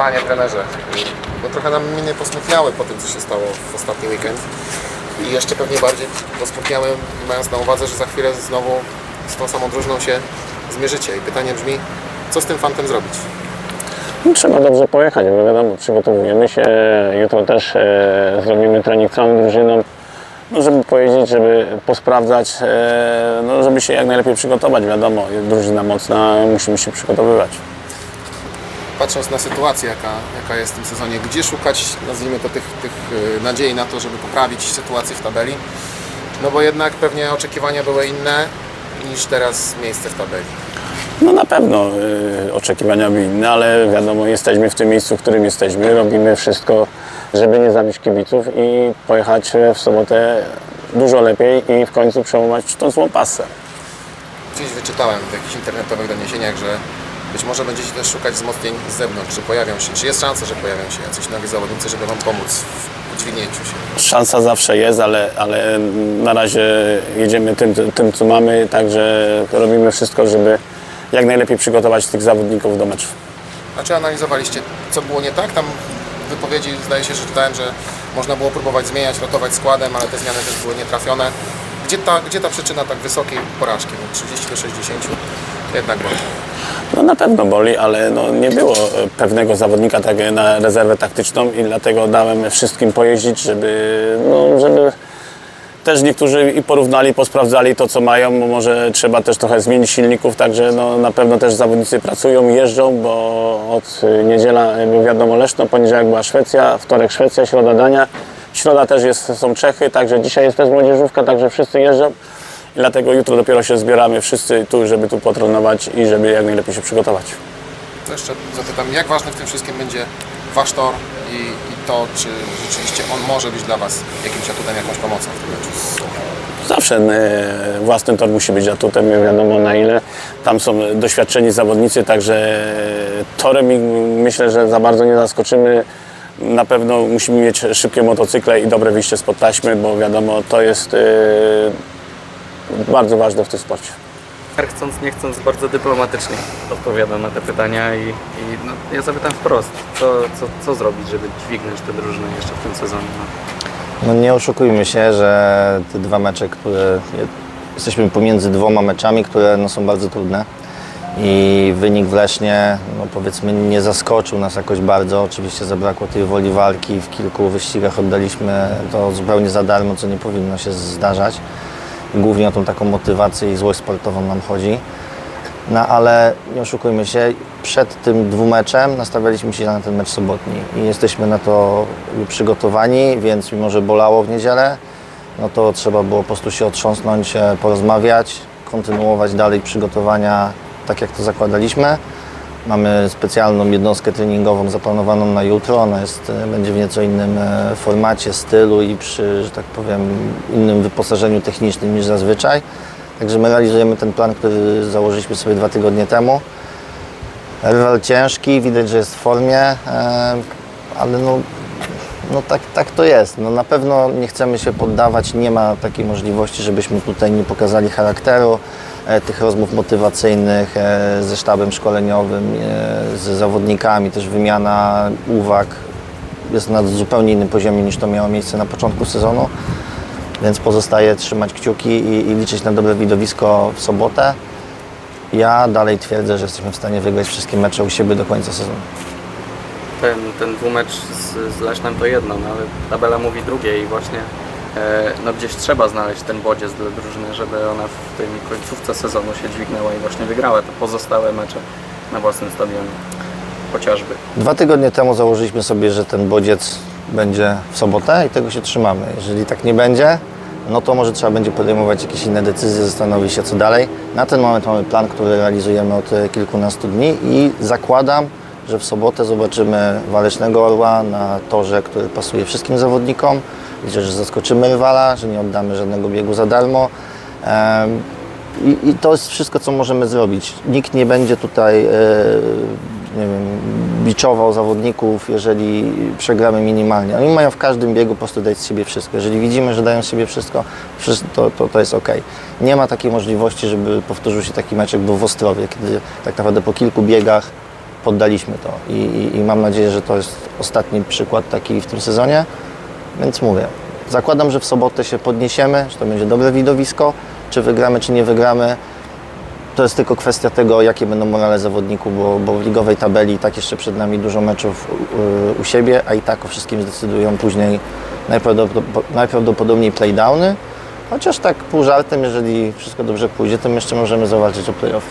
Panie trenerze, bo trochę nam miny posmutniały po tym, co się stało w ostatni weekend. I jeszcze pewnie bardziej posmutniały, mając na uwadze, że za chwilę znowu z tą samą drużyną się zmierzycie. I pytanie brzmi, co z tym fantem zrobić? No, Trzeba dobrze pojechać, bo wiadomo, przygotowujemy się. Jutro też e, zrobimy trening całą drużyną, no, żeby pojeździć, żeby posprawdzać, e, no, żeby się jak najlepiej przygotować. Wiadomo, drużyna mocna, musimy się przygotowywać. Patrząc na sytuację, jaka, jaka jest w tym sezonie, gdzie szukać, nazwijmy to, tych, tych y, nadziei na to, żeby poprawić sytuację w tabeli? No bo jednak pewnie oczekiwania były inne niż teraz miejsce w tabeli. No na pewno y, oczekiwania były inne, ale wiadomo, jesteśmy w tym miejscu, w którym jesteśmy. Robimy wszystko, żeby nie zabić kibiców i pojechać w sobotę dużo lepiej i w końcu przełamać tą złą pasę. Gdzieś wyczytałem w jakichś internetowych doniesieniach, że być może będziecie też szukać wzmocnień z zewnątrz, czy pojawią się, czy jest szansa, że pojawią się jacyś nowi zawodnicy, żeby Wam pomóc w dźwignięciu się. Szansa zawsze jest, ale, ale na razie jedziemy tym, tym, co mamy, także robimy wszystko, żeby jak najlepiej przygotować tych zawodników do meczów. A czy analizowaliście, co było nie tak? Tam w wypowiedzi zdaje się, że czytałem, że można było próbować zmieniać, rotować składem, ale te zmiany też były nietrafione. Gdzie ta, gdzie ta przyczyna tak wysokiej porażki? No 30 do 60 jednak boli. No na pewno boli, ale no nie było pewnego zawodnika tak na rezerwę taktyczną i dlatego dałem wszystkim pojeździć, żeby, no, żeby też niektórzy i porównali, posprawdzali to, co mają, może trzeba też trochę zmienić silników, także no, na pewno też zawodnicy pracują, jeżdżą, bo od niedziela y, wiadomo Leszno, poniedziałek była Szwecja, wtorek Szwecja, środa Dania, środa też jest, są Czechy, także dzisiaj jest też młodzieżówka, także wszyscy jeżdżą. Dlatego jutro dopiero się zbieramy wszyscy tu, żeby tu potrenować i żeby jak najlepiej się przygotować. To jeszcze zapytam, jak ważny w tym wszystkim będzie Wasz tor i, i to, czy rzeczywiście on może być dla Was jakimś atutem, jakąś pomocą w tym meczu z Słowią? Zawsze e, własny tor musi być atutem, nie wiadomo na ile. Tam są doświadczeni zawodnicy, także torem ich myślę, że za bardzo nie zaskoczymy. Na pewno musimy mieć szybkie motocykle i dobre wyjście spod taśmy, bo wiadomo, to jest e, bardzo ważne w tym sporcie. Chcąc, nie chcąc, bardzo dyplomatycznie odpowiadam na te pytania i, i no, ja zapytam wprost, co, co, co zrobić, żeby dźwignąć tę drużynę jeszcze w tym sezonie. No. No nie oszukujmy się, że te dwa mecze, które jesteśmy pomiędzy dwoma meczami, które no, są bardzo trudne i wynik w Lesznie no, powiedzmy nie zaskoczył nas jakoś bardzo. Oczywiście zabrakło tej woli walki, w kilku wyścigach oddaliśmy to zupełnie za darmo, co nie powinno się zdarzać. Głównie o tą taką motywację i złość sportową nam chodzi. No ale nie oszukujmy się, przed tym dwumeczem nastawialiśmy się na ten mecz sobotni i jesteśmy na to przygotowani, więc mimo, że bolało w niedzielę, no to trzeba było po prostu się otrząsnąć, e, porozmawiać, kontynuować dalej przygotowania tak jak to zakładaliśmy. Mamy specjalną jednostkę treningową zaplanowaną na jutro. Ona jest, e, będzie w nieco innym e, formacie, stylu i przy, że tak powiem, innym wyposażeniu technicznym niż zazwyczaj. Także my realizujemy ten plan, który założyliśmy sobie dwa tygodnie temu. Rywal ciężki, widać, że jest w formie, e, ale no, no tak, tak to jest. No na pewno nie chcemy się poddawać, nie ma takiej możliwości, żebyśmy tutaj nie pokazali charakteru, e, tych rozmów motywacyjnych e, ze sztabem szkoleniowym, e, z zawodnikami, też wymiana uwag jest na zupełnie innym poziomie niż to miało miejsce na początku sezonu. Więc pozostaje trzymać kciuki i, i liczyć na dobre widowisko w sobotę. Ja dalej twierdzę, że jesteśmy w stanie wygrać wszystkie mecze u siebie do końca sezonu. Ten, ten dwumecz z, z to jedno, no, ale tabela mówi drugie i właśnie e, no, gdzieś trzeba znaleźć ten bodziec dla drużyny, żeby ona w tej końcówce sezonu się dźwignęła i właśnie wygrała te pozostałe mecze na własnym stadionie. Chociażby. Dwa tygodnie temu założyliśmy sobie, że ten bodziec będzie w sobotę i tego się trzymamy. Jeżeli tak nie będzie, no to może trzeba będzie podejmować jakieś inne decyzje, zastanowić się co dalej. Na ten moment mamy plan, który realizujemy od kilkunastu dni i zakładam, że w sobotę zobaczymy Walecznego Orła na torze, który pasuje wszystkim zawodnikom. Liczę, że zaskoczymy rywala, że nie oddamy żadnego biegu za darmo. I, I to jest wszystko, co możemy zrobić. Nikt nie będzie tutaj e, nie wiem, biczował zawodników, jeżeli przegramy minimalnie. Oni mają w każdym biegu po prostu dać z siebie wszystko. Jeżeli widzimy, że dają z siebie wszystko, to, to, to jest ok. Nie ma takiej możliwości, żeby powtórzył się taki mecz jak był w Ostrowie, kiedy tak naprawdę po kilku biegach poddaliśmy to. I, i, I mam nadzieję, że to jest ostatni przykład taki w tym sezonie. Więc mówię, zakładam, że w sobotę się podniesiemy, że to będzie dobre widowisko. Czy wygramy, czy nie wygramy, to jest tylko kwestia tego, jakie będą morale zawodników, bo, bo w ligowej tabeli i tak jeszcze przed nami dużo meczów u, u siebie, a i tak o wszystkim zdecydują później najprawdopod- najprawdopodobniej playdowny. Chociaż tak pół żartem, jeżeli wszystko dobrze pójdzie, to my jeszcze możemy zawalczyć o playoff.